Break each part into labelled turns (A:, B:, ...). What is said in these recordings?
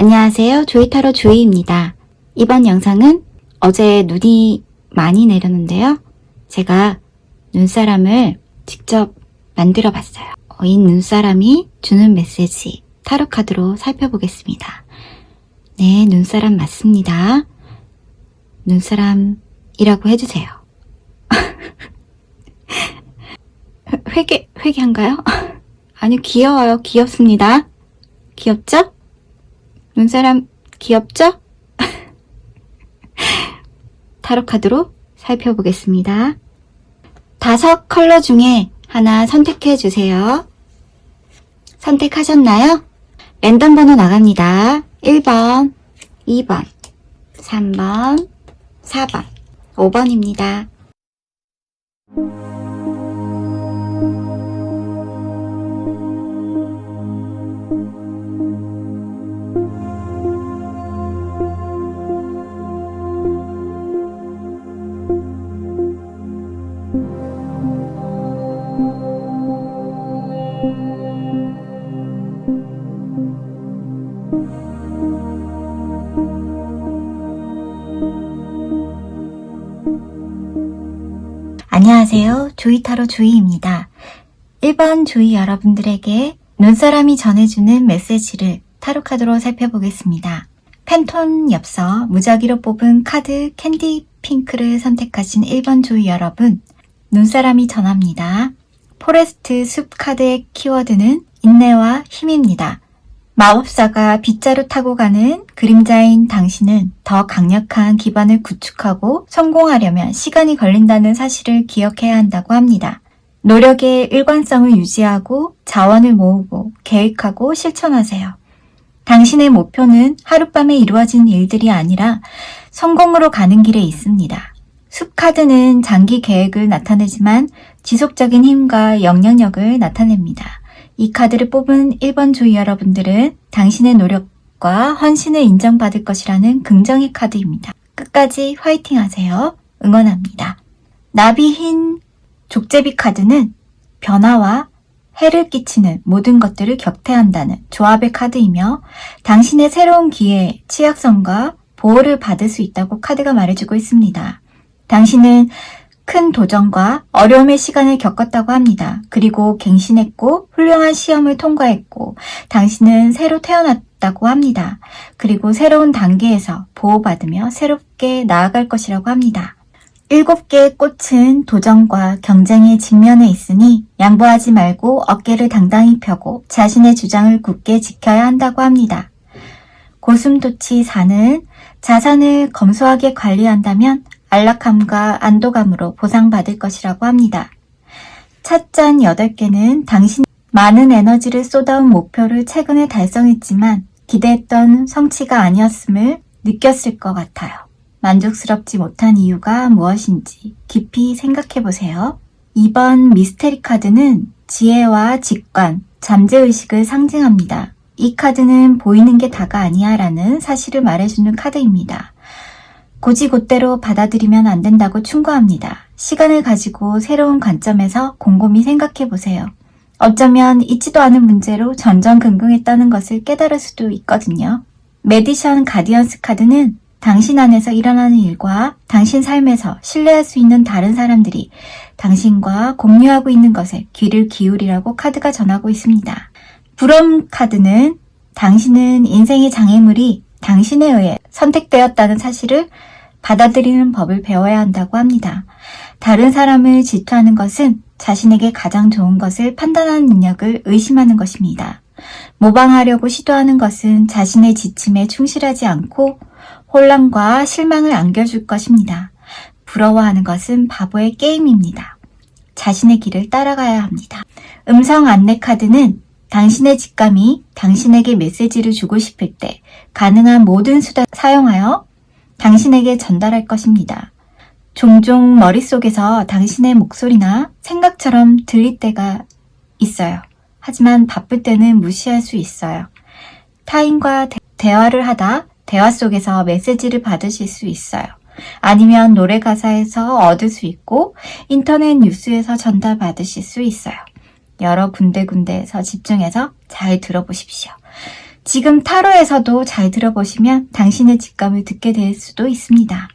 A: 안녕하세요. 조이타로 조이입니다. 이번 영상은 어제 눈이 많이 내렸는데요. 제가 눈사람을 직접 만들어 봤어요. 어, 이 눈사람이 주는 메시지 타로 카드로 살펴보겠습니다. 네, 눈사람 맞습니다. 눈사람이라고 해주세요. 회개, 회개한가요? 아니요, 귀여워요. 귀엽습니다. 귀엽죠? 눈사람 귀엽죠? 타로 카드로 살펴보겠습니다. 다섯 컬러 중에 하나 선택해 주세요. 선택하셨나요? 랜덤 번호 나갑니다. 1번, 2번, 3번, 4번, 5번입니다. 조이타로 조이입니다. 1번 조이 여러분들에게 눈사람이 전해주는 메시지를 타로 카드로 살펴보겠습니다. 팬톤 엽서 무작위로 뽑은 카드 캔디 핑크를 선택하신 1번 조이 여러분, 눈사람이 전합니다. 포레스트 숲 카드의 키워드는 인내와 힘입니다. 마법사가 빗자루 타고 가는 그림자인 당신은 더 강력한 기반을 구축하고 성공하려면 시간이 걸린다는 사실을 기억해야 한다고 합니다. 노력의 일관성을 유지하고 자원을 모으고 계획하고 실천하세요. 당신의 목표는 하룻밤에 이루어진 일들이 아니라 성공으로 가는 길에 있습니다. 숲 카드는 장기 계획을 나타내지만 지속적인 힘과 영향력을 나타냅니다. 이 카드를 뽑은 1번 조이 여러분들은 당신의 노력과 헌신을 인정받을 것이라는 긍정의 카드입니다. 끝까지 화이팅 하세요. 응원합니다. 나비 흰 족제비 카드는 변화와 해를 끼치는 모든 것들을 격퇴한다는 조합의 카드이며 당신의 새로운 기회에 취약성과 보호를 받을 수 있다고 카드가 말해주고 있습니다. 당신은 큰 도전과 어려움의 시간을 겪었다고 합니다. 그리고 갱신했고 훌륭한 시험을 통과했고 당신은 새로 태어났다고 합니다. 그리고 새로운 단계에서 보호받으며 새롭게 나아갈 것이라고 합니다. 일곱 개의 꽃은 도전과 경쟁의 직면에 있으니 양보하지 말고 어깨를 당당히 펴고 자신의 주장을 굳게 지켜야 한다고 합니다. 고슴도치 사는 자산을 검소하게 관리한다면 안락함과 안도감으로 보상받을 것이라고 합니다. 찻잔 8개는 당신 많은 에너지를 쏟아온 목표를 최근에 달성했지만 기대했던 성취가 아니었음을 느꼈을 것 같아요. 만족스럽지 못한 이유가 무엇인지 깊이 생각해 보세요. 2번 미스테리 카드는 지혜와 직관, 잠재의식을 상징합니다. 이 카드는 보이는 게 다가 아니야 라는 사실을 말해주는 카드입니다. 고지곧대로 받아들이면 안 된다고 충고합니다. 시간을 가지고 새로운 관점에서 곰곰이 생각해 보세요. 어쩌면 있지도 않은 문제로 전전긍긍했다는 것을 깨달을 수도 있거든요. 메디션 가디언스 카드는 당신 안에서 일어나는 일과 당신 삶에서 신뢰할 수 있는 다른 사람들이 당신과 공유하고 있는 것에 귀를 기울이라고 카드가 전하고 있습니다. 불엄 카드는 당신은 인생의 장애물이 당신에 의해 선택되었다는 사실을 받아들이는 법을 배워야 한다고 합니다. 다른 사람을 질투하는 것은 자신에게 가장 좋은 것을 판단하는 능력을 의심하는 것입니다. 모방하려고 시도하는 것은 자신의 지침에 충실하지 않고 혼란과 실망을 안겨줄 것입니다. 부러워하는 것은 바보의 게임입니다. 자신의 길을 따라가야 합니다. 음성 안내 카드는 당신의 직감이 당신에게 메시지를 주고 싶을 때 가능한 모든 수단 사용하여 당신에게 전달할 것입니다. 종종 머릿속에서 당신의 목소리나 생각처럼 들릴 때가 있어요. 하지만 바쁠 때는 무시할 수 있어요. 타인과 대, 대화를 하다 대화 속에서 메시지를 받으실 수 있어요. 아니면 노래 가사에서 얻을 수 있고 인터넷 뉴스에서 전달받으실 수 있어요. 여러 군데군데에서 집중해서 잘 들어보십시오. 지금 타로에서도 잘 들어보시면 당신의 직감을 듣게 될 수도 있습니다.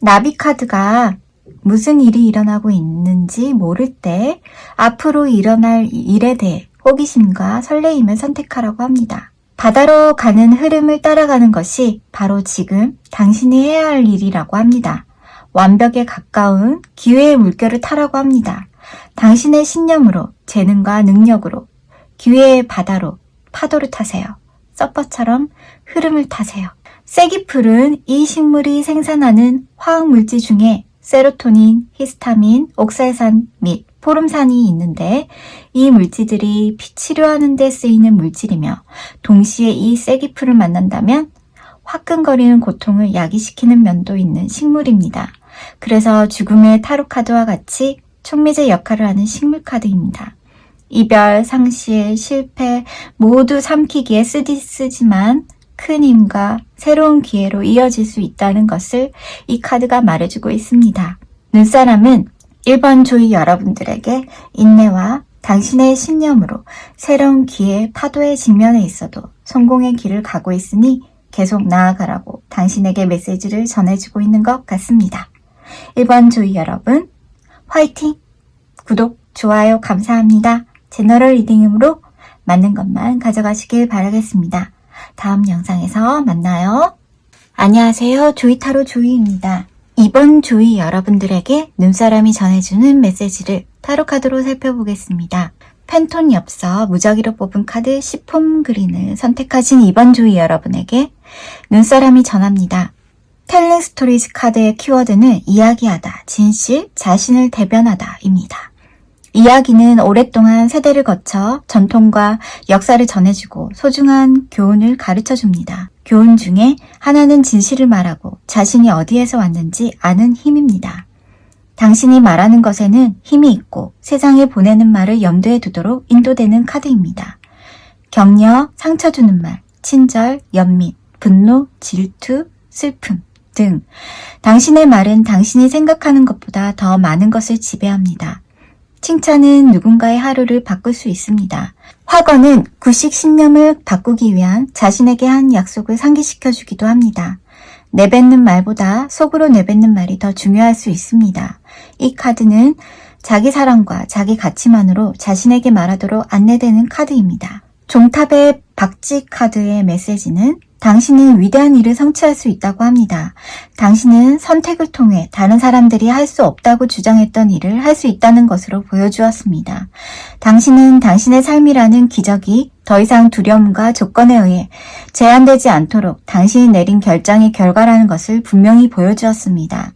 A: 나비 카드가 무슨 일이 일어나고 있는지 모를 때 앞으로 일어날 일에 대해 호기심과 설레임을 선택하라고 합니다. 바다로 가는 흐름을 따라가는 것이 바로 지금 당신이 해야 할 일이라고 합니다. 완벽에 가까운 기회의 물결을 타라고 합니다. 당신의 신념으로, 재능과 능력으로, 기회의 바다로 파도를 타세요. 서퍼처럼 흐름을 타세요. 쐐기풀은 이 식물이 생산하는 화학 물질 중에 세로토닌, 히스타민, 옥살산 및 포름산이 있는데 이 물질들이 피 치료하는 데 쓰이는 물질이며 동시에 이 쐐기풀을 만난다면 화끈거리는 고통을 야기시키는 면도 있는 식물입니다. 그래서 죽음의 타로 카드와 같이 촉매제 역할을 하는 식물 카드입니다. 이별, 상실, 실패 모두 삼키기에 쓰디 쓰지만 큰 힘과 새로운 기회로 이어질 수 있다는 것을 이 카드가 말해주고 있습니다. 눈사람은 1번 조이 여러분들에게 인내와 당신의 신념으로 새로운 기회 파도에 직면해 있어도 성공의 길을 가고 있으니 계속 나아가라고 당신에게 메시지를 전해주고 있는 것 같습니다. 1번 조이 여러분, 화이팅! 구독, 좋아요 감사합니다. 제너럴 리딩으로 맞는 것만 가져가시길 바라겠습니다. 다음 영상에서 만나요. 안녕하세요. 조이타로 조이입니다. 이번 조이 여러분들에게 눈사람이 전해주는 메시지를 타로카드로 살펴보겠습니다. 펜톤 엽서 무작위로 뽑은 카드 10폼 그린을 선택하신 이번 조이 여러분에게 눈사람이 전합니다. 텔링 스토리즈 카드의 키워드는 이야기하다, 진실, 자신을 대변하다 입니다. 이야기는 오랫동안 세대를 거쳐 전통과 역사를 전해주고 소중한 교훈을 가르쳐 줍니다. 교훈 중에 하나는 진실을 말하고 자신이 어디에서 왔는지 아는 힘입니다. 당신이 말하는 것에는 힘이 있고 세상에 보내는 말을 염두에 두도록 인도되는 카드입니다. 격려, 상처 주는 말, 친절, 연민, 분노, 질투, 슬픔 등 당신의 말은 당신이 생각하는 것보다 더 많은 것을 지배합니다. 칭찬은 누군가의 하루를 바꿀 수 있습니다. 화건은 구식 신념을 바꾸기 위한 자신에게 한 약속을 상기시켜 주기도 합니다. 내뱉는 말보다 속으로 내뱉는 말이 더 중요할 수 있습니다. 이 카드는 자기 사랑과 자기 가치만으로 자신에게 말하도록 안내되는 카드입니다. 종탑의 박쥐 카드의 메시지는 당신은 위대한 일을 성취할 수 있다고 합니다. 당신은 선택을 통해 다른 사람들이 할 수 없다고 주장했던 일을 할 수 있다는 것으로 보여주었습니다. 당신은 당신의 삶이라는 기적이 더 이상 두려움과 조건에 의해 제한되지 않도록 당신이 내린 결정의 결과라는 것을 분명히 보여주었습니다.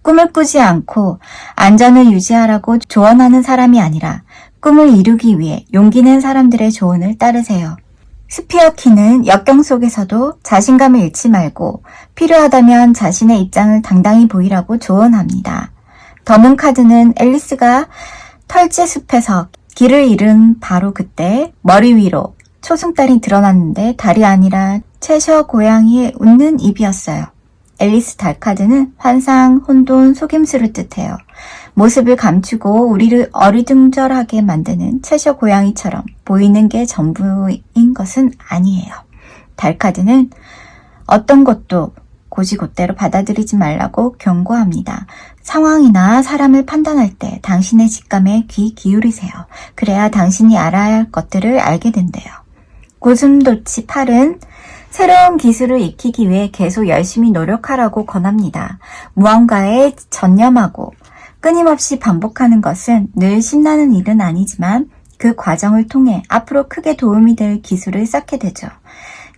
A: 꿈을 꾸지 않고 안전을 유지하라고 조언하는 사람이 아니라 꿈을 이루기 위해 용기 낸 사람들의 조언을 따르세요. 스피어 키는 역경 속에서도 자신감을 잃지 말고 필요하다면 자신의 입장을 당당히 보이라고 조언합니다. 더문 카드는 앨리스가 털재 숲에서 길을 잃은 바로 그때 머리 위로 초승달이 드러났는데 달이 아니라 채셔 고양이의 웃는 입이었어요. 앨리스 달 카드는 환상, 혼돈, 속임수를 뜻해요. 모습을 감추고 우리를 어리둥절하게 만드는 채셔 고양이처럼 보이는 게 전부인 것은 아니에요. 달 카드는 어떤 것도 고지고대로 받아들이지 말라고 경고합니다. 상황이나 사람을 판단할 때 당신의 직감에 귀 기울이세요. 그래야 당신이 알아야 할 것들을 알게 된대요. 고슴도치 팔은 새로운 기술을 익히기 위해 계속 열심히 노력하라고 권합니다. 무언가에 전념하고 끊임없이 반복하는 것은 늘 신나는 일은 아니지만 그 과정을 통해 앞으로 크게 도움이 될 기술을 쌓게 되죠.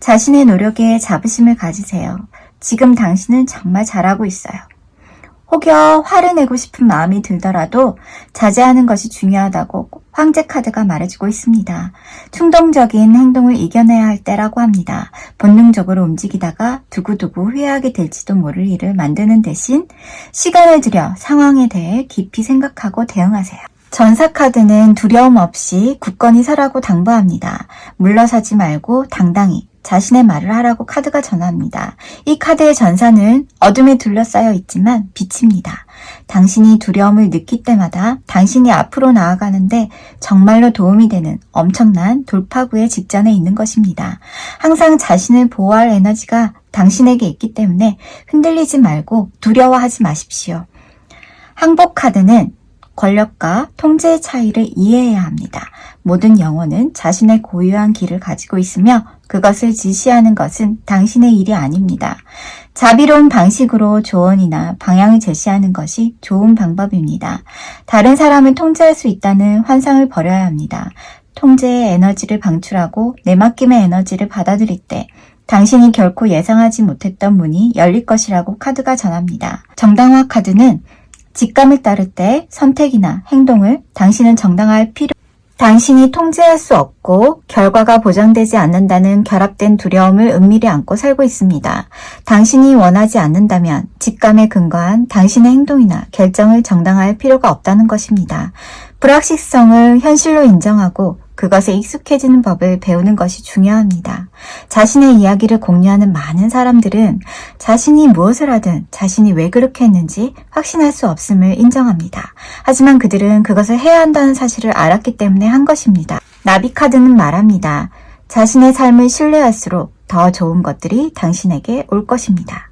A: 자신의 노력에 자부심을 가지세요. 지금 당신은 정말 잘하고 있어요. 혹여 화를 내고 싶은 마음이 들더라도 자제하는 것이 중요하다고 황제 카드가 말해주고 있습니다. 충동적인 행동을 이겨내야 할 때라고 합니다. 본능적으로 움직이다가 두고두고 후회하게 될지도 모를 일을 만드는 대신 시간을 들여 상황에 대해 깊이 생각하고 대응하세요. 전사 카드는 두려움 없이 굳건히 서라고 당부합니다. 물러서지 말고 당당히 자신의 말을 하라고 카드가 전합니다. 이 카드의 전사는 어둠에 둘러싸여 있지만 빛입니다. 당신이 두려움을 느낄 때마다 당신이 앞으로 나아가는데 정말로 도움이 되는 엄청난 돌파구의 직전에 있는 것입니다. 항상 자신을 보호할 에너지가 당신에게 있기 때문에 흔들리지 말고 두려워하지 마십시오. 항복 카드는 권력과 통제의 차이를 이해해야 합니다. 모든 영혼은 자신의 고유한 길을 가지고 있으며 그것을 지시하는 것은 당신의 일이 아닙니다. 자비로운 방식으로 조언이나 방향을 제시하는 것이 좋은 방법입니다. 다른 사람을 통제할 수 있다는 환상을 버려야 합니다. 통제의 에너지를 방출하고 내맡김의 에너지를 받아들일 때 당신이 결코 예상하지 못했던 문이 열릴 것이라고 카드가 전합니다. 정당화 카드는 직감을 따를 때 선택이나 행동을 당신은 정당화할 필요 당신이 통제할 수 없고 결과가 보장되지 않는다는 결합된 두려움을 은밀히 안고 살고 있습니다. 당신이 원하지 않는다면 직감에 근거한 당신의 행동이나 결정을 정당화할 필요가 없다는 것입니다. 불확실성을 현실로 인정하고 그것에 익숙해지는 법을 배우는 것이 중요합니다. 자신의 이야기를 공유하는 많은 사람들은 자신이 무엇을 하든 자신이 왜 그렇게 했는지 확신할 수 없음을 인정합니다. 하지만 그들은 그것을 해야 한다는 사실을 알았기 때문에 한 것입니다. 나비카드는 말합니다. 자신의 삶을 신뢰할수록 더 좋은 것들이 당신에게 올 것입니다.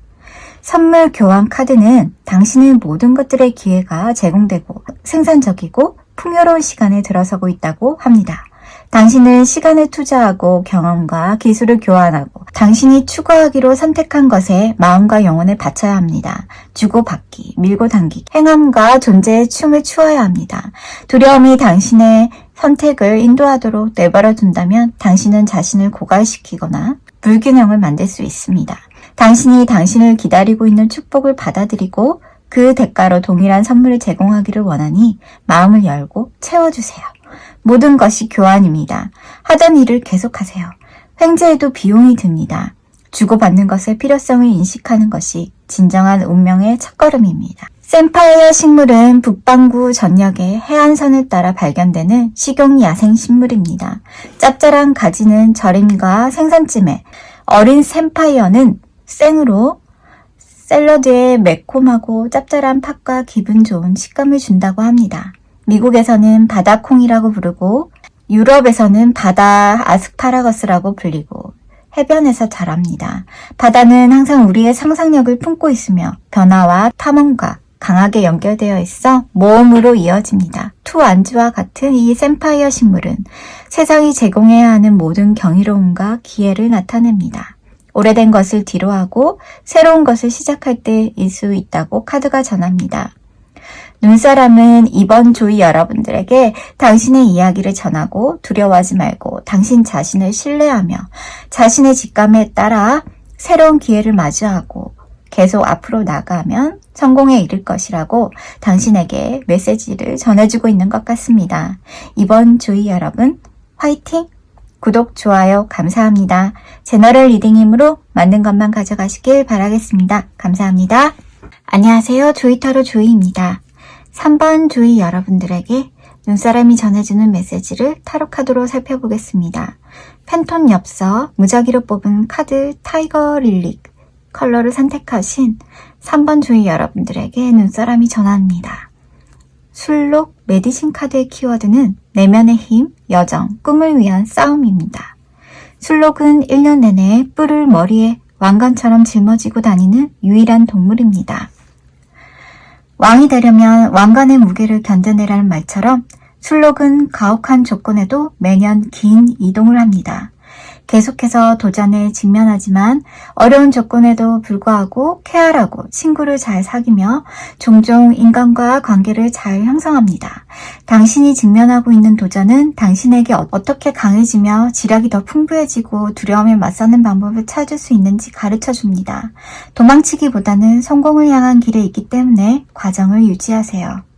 A: 선물 교환 카드는 당신의 모든 것들의 기회가 제공되고 생산적이고 풍요로운 시간에 들어서고 있다고 합니다. 당신은 시간을 투자하고 경험과 기술을 교환하고 당신이 추구하기로 선택한 것에 마음과 영혼을 바쳐야 합니다. 주고받기, 밀고 당기기, 행함과 존재의 춤을 추어야 합니다. 두려움이 당신의 선택을 인도하도록 내버려 둔다면 당신은 자신을 고갈시키거나 불균형을 만들 수 있습니다. 당신이 당신을 기다리고 있는 축복을 받아들이고 그 대가로 동일한 선물을 제공하기를 원하니 마음을 열고 채워주세요. 모든 것이 교환입니다. 하던 일을 계속하세요. 횡재에도 비용이 듭니다. 주고받는 것의 필요성을 인식하는 것이 진정한 운명의 첫걸음입니다. 샘파이어 식물은 북반구 전역의 해안선을 따라 발견되는 식용 야생 식물입니다. 짭짤한 가지는 절임과 생선찜에, 어린 샘파이어는 생으로 샐러드에 매콤하고 짭짤한 팥과 기분 좋은 식감을 준다고 합니다. 미국에서는 바다콩이라고 부르고 유럽에서는 바다 아스파라거스라고 불리고 해변에서 자랍니다. 바다는 항상 우리의 상상력을 품고 있으며 변화와 탐험과 강하게 연결되어 있어 모험으로 이어집니다. 투 안주와 같은 이 샘파이어 식물은 세상이 제공해야 하는 모든 경이로움과 기회를 나타냅니다. 오래된 것을 뒤로하고 새로운 것을 시작할 때일 수 있다고 카드가 전합니다. 눈사람은 이번 조이 여러분들에게 당신의 이야기를 전하고 두려워하지 말고 당신 자신을 신뢰하며 자신의 직감에 따라 새로운 기회를 마주하고 계속 앞으로 나가면 성공에 이를 것이라고 당신에게 메시지를 전해주고 있는 것 같습니다. 이번 조이 여러분, 화이팅! 구독, 좋아요 감사합니다. 제너럴 리딩이므로 맞는 것만 가져가시길 바라겠습니다. 감사합니다. 안녕하세요. 조이타로 조이입니다. 3번 조이 여러분들에게 눈사람이 전해주는 메시지를 타로카드로 살펴보겠습니다. 팬톤 엽서 무작위로 뽑은 카드 타이거 릴릭 컬러를 선택하신 3번 조이 여러분들에게 눈사람이 전합니다. 술록 메디신 카드의 키워드는 내면의 힘, 여정, 꿈을 위한 싸움입니다. 술록은 1년 내내 뿔을 머리에 왕관처럼 짊어지고 다니는 유일한 동물입니다. 왕이 되려면 왕관의 무게를 견뎌내라는 말처럼 술록은 가혹한 조건에도 매년 긴 이동을 합니다. 계속해서 도전에 직면하지만 어려운 조건에도 불구하고 쾌활하고 친구를 잘 사귀며 종종 인간과 관계를 잘 형성합니다. 당신이 직면하고 있는 도전은 당신에게 어떻게 강해지며 지략이 더 풍부해지고 두려움에 맞서는 방법을 찾을 수 있는지 가르쳐 줍니다. 도망치기보다는 성공을 향한 길에 있기 때문에 과정을 유지하세요.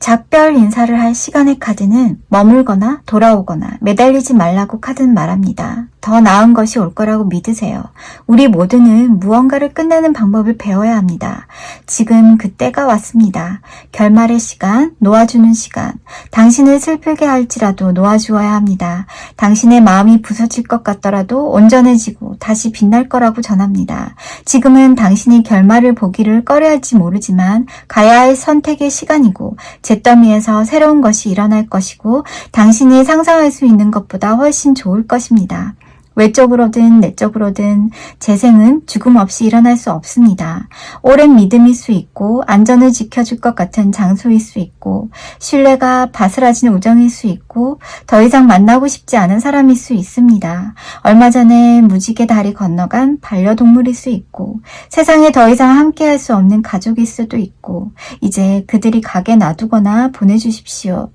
A: 작별 인사를 할 시간의 카드는 머물거나 돌아오거나 매달리지 말라고 카드는 말합니다. 더 나은 것이 올 거라고 믿으세요. 우리 모두는 무언가를 끝내는 방법을 배워야 합니다. 지금 그때가 왔습니다. 결말의 시간, 놓아주는 시간. 당신을 슬프게 할지라도 놓아주어야 합니다. 당신의 마음이 부서질 것 같더라도 온전해지고 다시 빛날 거라고 전합니다. 지금은 당신이 결말을 보기를 꺼려할지 모르지만 가야 할 선택의 시간이고 잿더미에서 새로운 것이 일어날 것이고 당신이 상상할 수 있는 것보다 훨씬 좋을 것입니다. 외적으로든 내적으로든 재생은 죽음 없이 일어날 수 없습니다. 오랜 믿음일 수 있고 안전을 지켜줄 것 같은 장소일 수 있고 신뢰가 바스라진 우정일 수 있고 더 이상 만나고 싶지 않은 사람일 수 있습니다. 얼마 전에 무지개 다리 건너간 반려동물일 수 있고 세상에 더 이상 함께할 수 없는 가족일 수도 있고 이제 그들이 가게 놔두거나 보내주십시오.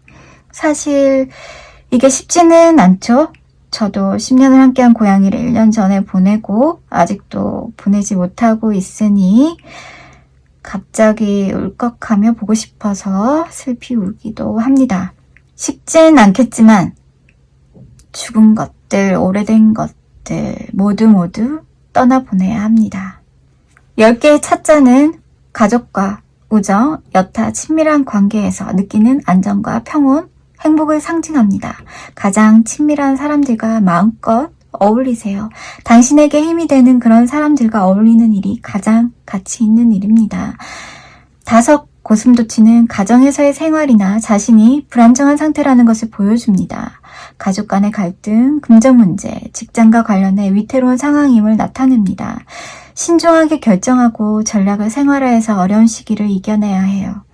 A: 사실 이게 쉽지는 않죠. 저도 10년을 함께한 고양이를 1년 전에 보내고 아직도 보내지 못하고 있으니 갑자기 울컥하며 보고 싶어서 슬피 울기도 합니다. 쉽진 않겠지만 죽은 것들, 오래된 것들 모두 모두 떠나보내야 합니다. 10개의 차자는 가족과 우정, 여타 친밀한 관계에서 느끼는 안정과 평온, 행복을 상징합니다. 가장 친밀한 사람들과 마음껏 어울리세요. 당신에게 힘이 되는 그런 사람들과 어울리는 일이 가장 가치 있는 일입니다. 다섯 고슴도치는 가정에서의 생활이나 자신이 불안정한 상태라는 것을 보여줍니다. 가족 간의 갈등, 금전 문제, 직장과 관련해 위태로운 상황임을 나타냅니다. 신중하게 결정하고 전략을 생활화해서 어려운 시기를 이겨내야 해요.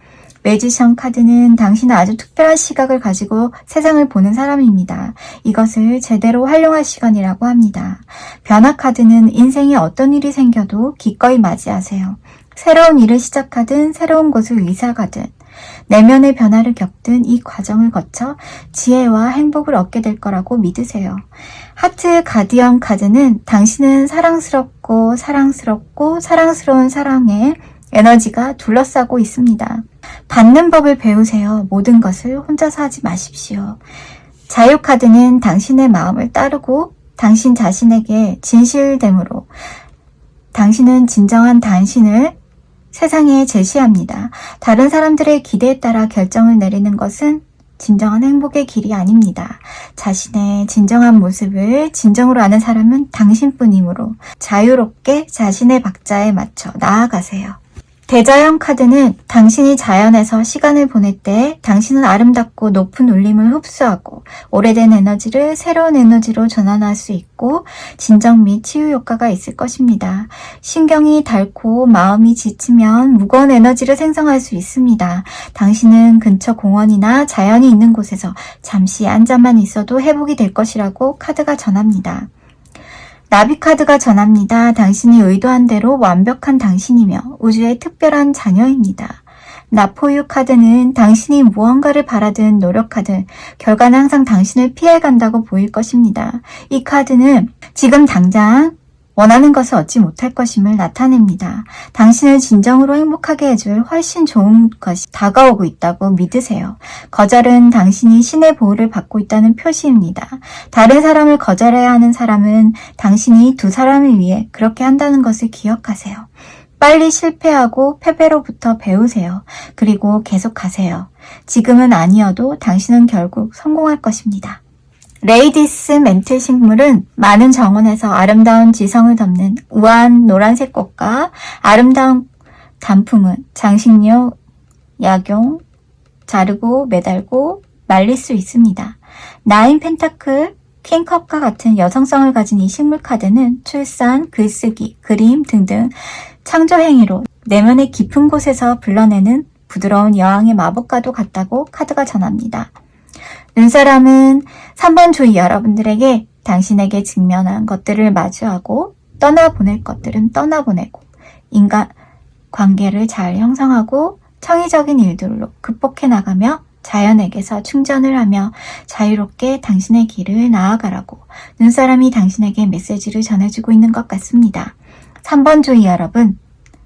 A: 매지션 카드는 당신은 아주 특별한 시각을 가지고 세상을 보는 사람입니다. 이것을 제대로 활용할 시간이라고 합니다. 변화 카드는 인생에 어떤 일이 생겨도 기꺼이 맞이하세요. 새로운 일을 시작하든 새로운 곳을 이사가든 내면의 변화를 겪든 이 과정을 거쳐 지혜와 행복을 얻게 될 거라고 믿으세요. 하트 가디언 카드는 당신은 사랑스럽고 사랑스럽고 사랑스러운 사랑에 에너지가 둘러싸고 있습니다. 받는 법을 배우세요. 모든 것을 혼자서 하지 마십시오. 자유카드는 당신의 마음을 따르고 당신 자신에게 진실됨으로 당신은 진정한 당신을 세상에 제시합니다. 다른 사람들의 기대에 따라 결정을 내리는 것은 진정한 행복의 길이 아닙니다. 자신의 진정한 모습을 진정으로 아는 사람은 당신뿐이므로 자유롭게 자신의 박자에 맞춰 나아가세요. 대자연 카드는 당신이 자연에서 시간을 보낼 때 당신은 아름답고 높은 울림을 흡수하고 오래된 에너지를 새로운 에너지로 전환할 수 있고 진정 및 치유 효과가 있을 것입니다. 신경이 닳고 마음이 지치면 무거운 에너지를 생성할 수 있습니다. 당신은 근처 공원이나 자연이 있는 곳에서 잠시 앉아만 있어도 회복이 될 것이라고 카드가 전합니다. 나비카드가 전합니다. 당신이 의도한 대로 완벽한 당신이며 우주의 특별한 자녀입니다. 나포유 카드는 당신이 무언가를 바라든 노력하든 결과는 항상 당신을 피해간다고 보일 것입니다. 이 카드는 지금 당장 원하는 것을 얻지 못할 것임을 나타냅니다. 당신을 진정으로 행복하게 해줄 훨씬 좋은 것이 다가오고 있다고 믿으세요. 거절은 당신이 신의 보호를 받고 있다는 표시입니다. 다른 사람을 거절해야 하는 사람은 당신이 두 사람을 위해 그렇게 한다는 것을 기억하세요. 빨리 실패하고 패배로부터 배우세요. 그리고 계속하세요. 지금은 아니어도 당신은 결국 성공할 것입니다. 레이디스 멘틀 식물은 많은 정원에서 아름다운 지성을 덮는 우아한 노란색 꽃과 아름다운 단풍은 장식용, 약용, 자르고 매달고 말릴 수 있습니다. 나인 펜타클, 킹컵과 같은 여성성을 가진 이 식물 카드는 출산, 글쓰기, 그림 등등 창조 행위로 내면의 깊은 곳에서 불러내는 부드러운 여왕의 마법과도 같다고 카드가 전합니다. 눈사람은 3번 조이 여러분들에게 당신에게 직면한 것들을 마주하고 떠나보낼 것들은 떠나보내고 인간 관계를 잘 형성하고 창의적인 일들로 극복해 나가며 자연에게서 충전을 하며 자유롭게 당신의 길을 나아가라고 눈사람이 당신에게 메시지를 전해주고 있는 것 같습니다. 3번 조이 여러분,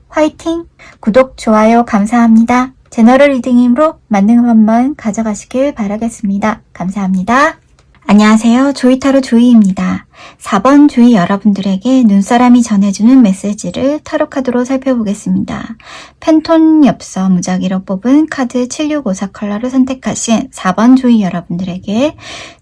A: 화이팅! 구독, 좋아요 감사합니다. 제너럴 리딩으로 만능 한번 가져가시길 바라겠습니다. 감사합니다. 안녕하세요. 조이타로 조이입니다. 4번 조이 여러분들에게 눈사람이 전해주는 메시지를 타로카드로 살펴보겠습니다. 펜톤 엽서 무작위로 뽑은 카드 7654 컬러를 선택하신 4번 조이 여러분들에게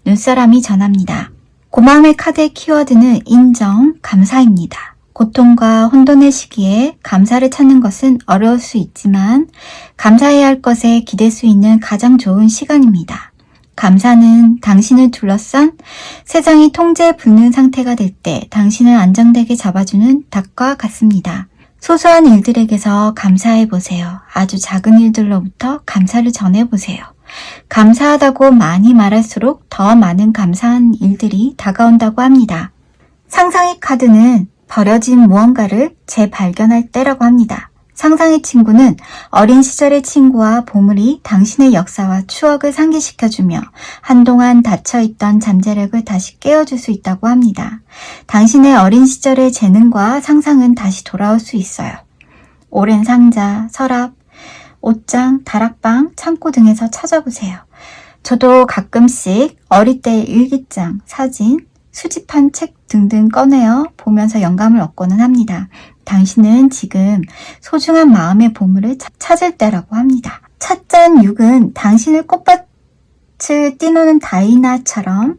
A: 눈사람이 전합니다. 고마움의 카드의 키워드는 인정, 감사입니다. 고통과 혼돈의 시기에 감사를 찾는 것은 어려울 수 있지만 감사해야 할 것에 기댈 수 있는 가장 좋은 시간입니다. 감사는 당신을 둘러싼 세상이 통제에 붙는 상태가 될 때 당신을 안정되게 잡아주는 닭과 같습니다. 소소한 일들에게서 감사해 보세요. 아주 작은 일들로부터 감사를 전해 보세요. 감사하다고 많이 말할수록 더 많은 감사한 일들이 다가온다고 합니다. 상상의 카드는 버려진 무언가를 재발견할 때라고 합니다. 상상의 친구는 어린 시절의 친구와 보물이 당신의 역사와 추억을 상기시켜주며 한동안 닫혀있던 잠재력을 다시 깨워줄 수 있다고 합니다. 당신의 어린 시절의 재능과 상상은 다시 돌아올 수 있어요. 오랜 상자, 서랍, 옷장, 다락방, 창고 등에서 찾아보세요. 저도 가끔씩 어릴 때의 일기장, 사진, 수집한 책 등등 꺼내어 보면서 영감을 얻고는 합니다. 당신은 지금 소중한 마음의 보물을 차- 찾을 때라고 합니다. 찻잔 6은 당신을 꽃밭을 뛰노는 다이나처럼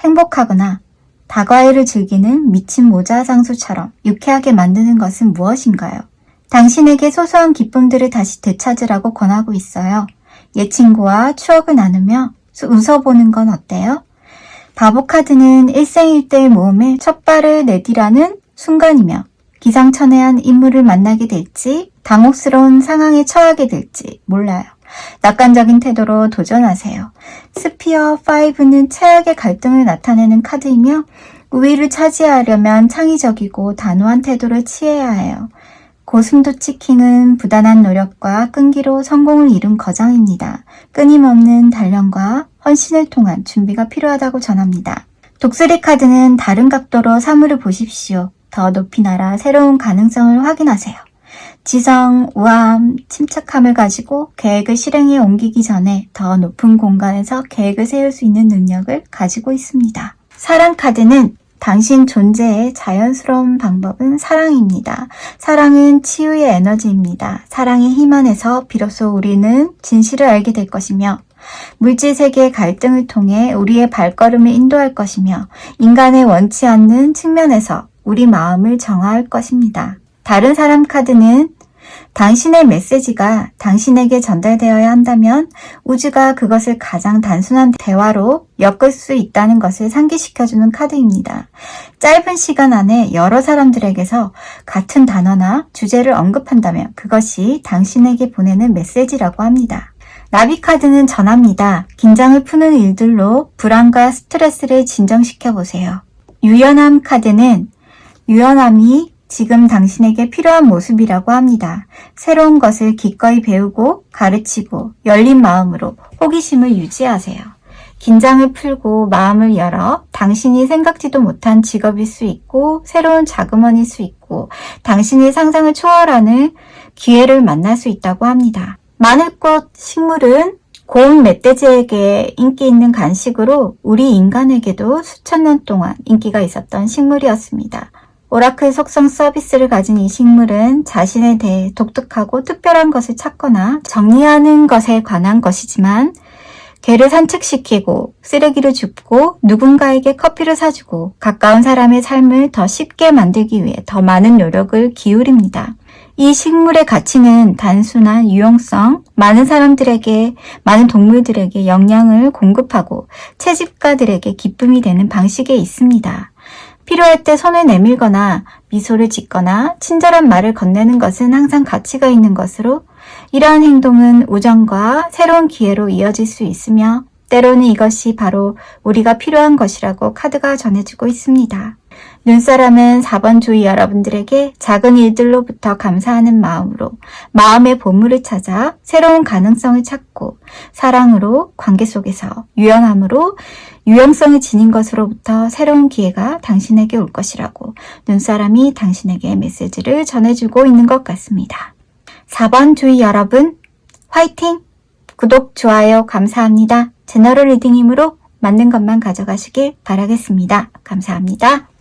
A: 행복하거나 다과일을 즐기는 미친 모자 상수처럼 유쾌하게 만드는 것은 무엇인가요? 당신에게 소소한 기쁨들을 다시 되찾으라고 권하고 있어요. 옛 친구와 추억을 나누며 수- 웃어보는 건 어때요? 바보 카드는 일생일대의 모험에 첫 발을 내디라는 순간이며 기상천외한 인물을 만나게 될지 당혹스러운 상황에 처하게 될지 몰라요. 낙관적인 태도로 도전하세요. 스피어 5는 최악의 갈등을 나타내는 카드이며 우위를 차지하려면 창의적이고 단호한 태도를 취해야 해요. 고슴도치킹은 부단한 노력과 끈기로 성공을 이룬 거장입니다. 끊임없는 단련과 헌신을 통한 준비가 필요하다고 전합니다. 독수리 카드는 다른 각도로 사물을 보십시오. 더 높이 날아 새로운 가능성을 확인하세요. 지성, 우아함, 침착함을 가지고 계획을 실행에 옮기기 전에 더 높은 공간에서 계획을 세울 수 있는 능력을 가지고 있습니다. 사랑 카드는 당신 존재의 자연스러운 방법은 사랑입니다. 사랑은 치유의 에너지입니다. 사랑의 힘 안에서 비로소 우리는 진실을 알게 될 것이며 물질 세계의 갈등을 통해 우리의 발걸음을 인도할 것이며 인간의 원치 않는 측면에서 우리 마음을 정화할 것입니다. 다른 사람 카드는 당신의 메시지가 당신에게 전달되어야 한다면 우주가 그것을 가장 단순한 대화로 엮을 수 있다는 것을 상기시켜주는 카드입니다. 짧은 시간 안에 여러 사람들에게서 같은 단어나 주제를 언급한다면 그것이 당신에게 보내는 메시지라고 합니다. 나비 카드는 전합니다. 긴장을 푸는 일들로 불안과 스트레스를 진정시켜 보세요. 유연함 카드는 유연함이 지금 당신에게 필요한 모습이라고 합니다. 새로운 것을 기꺼이 배우고 가르치고 열린 마음으로 호기심을 유지하세요. 긴장을 풀고 마음을 열어 당신이 생각지도 못한 직업일 수 있고 새로운 자금원일 수 있고 당신의 상상을 초월하는 기회를 만날 수 있다고 합니다. 마늘꽃 식물은 고운 멧돼지에게 인기 있는 간식으로 우리 인간에게도 수천 년 동안 인기가 있었던 식물이었습니다. 오라클 속성 서비스를 가진 이 식물은 자신에 대해 독특하고 특별한 것을 찾거나 정리하는 것에 관한 것이지만 개를 산책시키고 쓰레기를 줍고 누군가에게 커피를 사주고 가까운 사람의 삶을 더 쉽게 만들기 위해 더 많은 노력을 기울입니다. 이 식물의 가치는 단순한 유용성, 많은 사람들에게, 많은 동물들에게 영양을 공급하고 채집가들에게 기쁨이 되는 방식에 있습니다. 필요할 때 손을 내밀거나 미소를 짓거나 친절한 말을 건네는 것은 항상 가치가 있는 것으로 이러한 행동은 우정과 새로운 기회로 이어질 수 있으며 때로는 이것이 바로 우리가 필요한 것이라고 카드가 전해주고 있습니다. 눈사람은 4번 주의 여러분들에게 작은 일들로부터 감사하는 마음으로 마음의 보물을 찾아 새로운 가능성을 찾고 사랑으로 관계 속에서 유연함으로 유용성을 지닌 것으로부터 새로운 기회가 당신에게 올 것이라고 눈사람이 당신에게 메시지를 전해주고 있는 것 같습니다. 4번 주의 여러분, 화이팅! 구독, 좋아요 감사합니다. 제너럴 리딩이므로 맞는 것만 가져가시길 바라겠습니다. 감사합니다.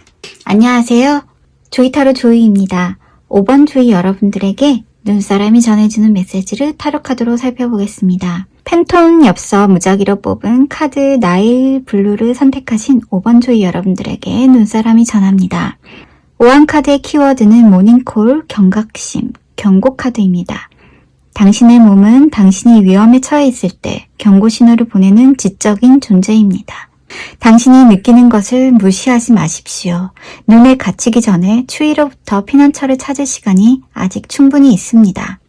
A: 안녕하세요. 조이타로 조이입니다. 5번 조이 여러분들에게 눈사람이 전해주는 메시지를 타로 카드로 살펴보겠습니다. 팬톤 엽서 무작위로 뽑은 카드 나일 블루를 선택하신 5번 조이 여러분들에게 눈사람이 전합니다. 5한 카드의 키워드는 모닝콜, 경각심, 경고 카드입니다. 당신의 몸은 당신이 위험에 처해 있을 때 경고 신호를 보내는 지적인 존재입니다. 당신이 느끼는 것을 무시하지 마십시오. 눈에 갇히기 전에 추위로부터 피난처를 찾을 시간이 아직 충분히 있습니다.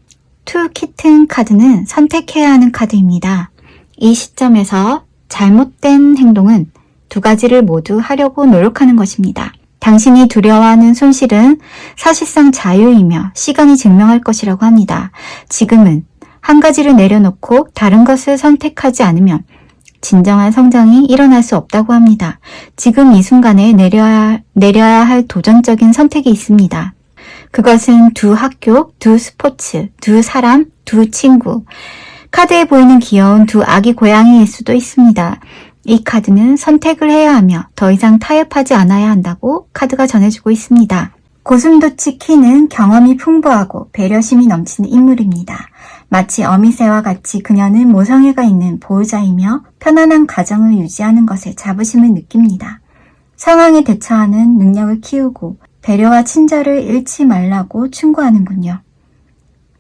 A: 투 키튼 카드는 선택해야 하는 카드입니다. 이 시점에서 잘못된 행동은 두 가지를 모두 하려고 노력하는 것입니다. 당신이 두려워하는 손실은 사실상 자유이며 시간이 증명할 것이라고 합니다. 지금은 한 가지를 내려놓고 다른 것을 선택하지 않으면 진정한 성장이 일어날 수 없다고 합니다. 지금 이 순간에 내려야, 내려야 할 도전적인 선택이 있습니다. 그것은 두 학교, 두 스포츠, 두 사람, 두 친구. 카드에 보이는 귀여운 두 아기 고양이일 수도 있습니다. 이 카드는 선택을 해야 하며 더 이상 타협하지 않아야 한다고 카드가 전해주고 있습니다. 고슴도치 키는 경험이 풍부하고 배려심이 넘치는 인물입니다. 마치 어미새와 같이 그녀는 모성애가 있는 보호자이며 편안한 가정을 유지하는 것에 자부심을 느낍니다. 상황에 대처하는 능력을 키우고 배려와 친절을 잃지 말라고 충고하는군요.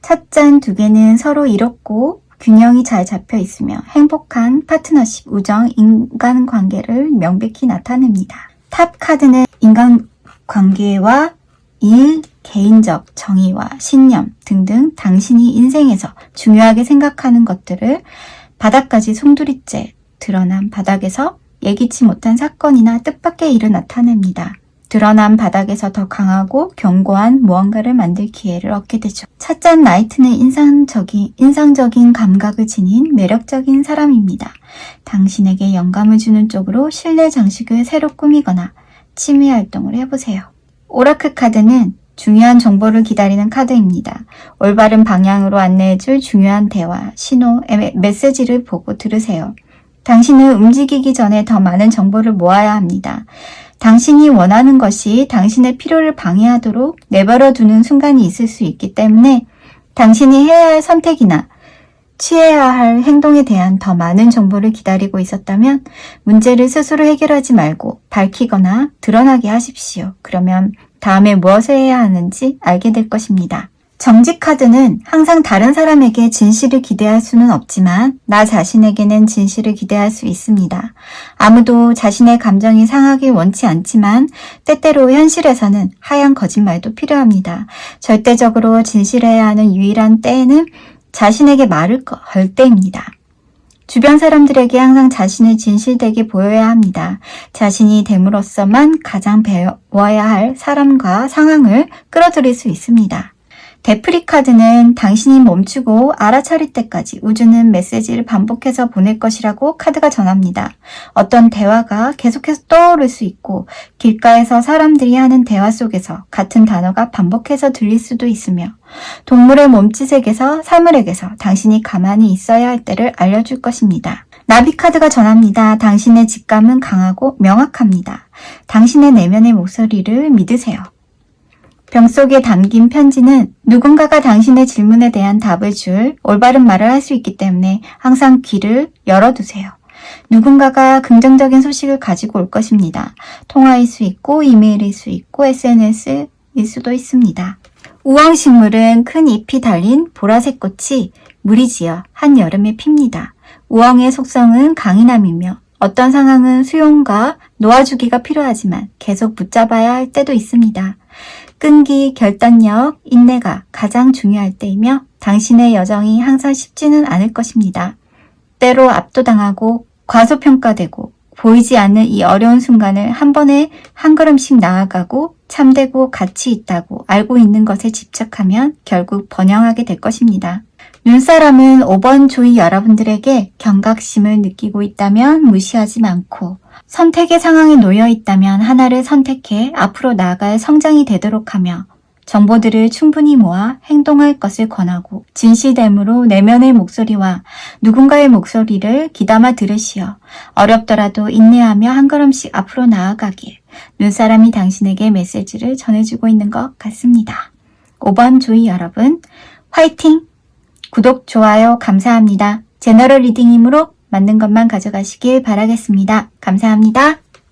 A: 찻잔 두 개는 서로 이롭고 균형이 잘 잡혀 있으며 행복한 파트너십, 우정, 인간관계를 명백히 나타냅니다. 탑 카드는 인간관계와 일, 개인적 정의와 신념 등등 당신이 인생에서 중요하게 생각하는 것들을 바닥까지 송두리째 드러난 바닥에서 예기치 못한 사건이나 뜻밖의 일을 나타냅니다. 드러난 바닥에서 더 강하고 견고한 무언가를 만들 기회를 얻게 되죠. 찻잔 나이트는 인상적인, 인상적인 감각을 지닌 매력적인 사람입니다. 당신에게 영감을 주는 쪽으로 실내 장식을 새로 꾸미거나 취미 활동을 해보세요. 오라클 카드는 중요한 정보를 기다리는 카드입니다. 올바른 방향으로 안내해줄 중요한 대화, 신호, 에- 메시지를 보고 들으세요. 당신은 움직이기 전에 더 많은 정보를 모아야 합니다. 당신이 원하는 것이 당신의 필요를 방해하도록 내버려 두는 순간이 있을 수 있기 때문에 당신이 해야 할 선택이나 취해야 할 행동에 대한 더 많은 정보를 기다리고 있었다면 문제를 스스로 해결하지 말고 밝히거나 드러나게 하십시오. 그러면 다음에 무엇을 해야 하는지 알게 될 것입니다. 정직 카드는 항상 다른 사람에게 진실을 기대할 수는 없지만 나 자신에게는 진실을 기대할 수 있습니다. 아무도 자신의 감정이 상하길 원치 않지만 때때로 현실에서는 하얀 거짓말도 필요합니다. 절대적으로 진실해야 하는 유일한 때에는 자신에게 말을 걸 때입니다. 주변 사람들에게 항상 자신을 진실되게 보여야 합니다. 자신이 됨으로써만 가장 배워야 할 사람과 상황을 끌어들일 수 있습니다. 데프리 카드는 당신이 멈추고 알아차릴 때까지 우주는 메시지를 반복해서 보낼 것이라고 카드가 전합니다. 어떤 대화가 계속해서 떠오를 수 있고 길가에서 사람들이 하는 대화 속에서 같은 단어가 반복해서 들릴 수도 있으며 동물의 몸짓에게서 사물에게서 당신이 가만히 있어야 할 때를 알려줄 것입니다. 나비 카드가 전합니다. 당신의 직감은 강하고 명확합니다. 당신의 내면의 목소리를 믿으세요. 병 속에 담긴 편지는 누군가가 당신의 질문에 대한 답을 줄 올바른 말을 할 수 있기 때문에 항상 귀를 열어두세요. 누군가가 긍정적인 소식을 가지고 올 것입니다. 통화일 수 있고 이메일일 수 있고 SNS일 수도 있습니다. 우엉식물은 큰 잎이 달린 보라색 꽃이 무리지어 한여름에 핍니다. 우엉의 속성은 강인함이며 어떤 상황은 수용과 놓아주기가 필요하지만 계속 붙잡아야 할 때도 있습니다. 끈기, 결단력, 인내가 가장 중요할 때이며 당신의 여정이 항상 쉽지는 않을 것입니다. 때로 압도당하고 과소평가되고 보이지 않는 이 어려운 순간을 한 번에 한 걸음씩 나아가고 참되고 가치 있다고 알고 있는 것에 집착하면 결국 번영하게 될 것입니다. 눈사람은 5번 조이 여러분들에게 경각심을 느끼고 있다면 무시하지 않고 선택의 상황에 놓여 있다면 하나를 선택해 앞으로 나아갈 성장이 되도록 하며 정보들을 충분히 모아 행동할 것을 권하고 진실됨으로 내면의 목소리와 누군가의 목소리를 귀담아 들으시어 어렵더라도 인내하며 한 걸음씩 앞으로 나아가길 눈사람이 당신에게 메시지를 전해주고 있는 것 같습니다. 5번 조이 여러분, 화이팅! 구독, 좋아요 감사합니다. 제너럴 리딩이므로 맞는 것만 가져가시길 바라겠습니다. 감사합니다.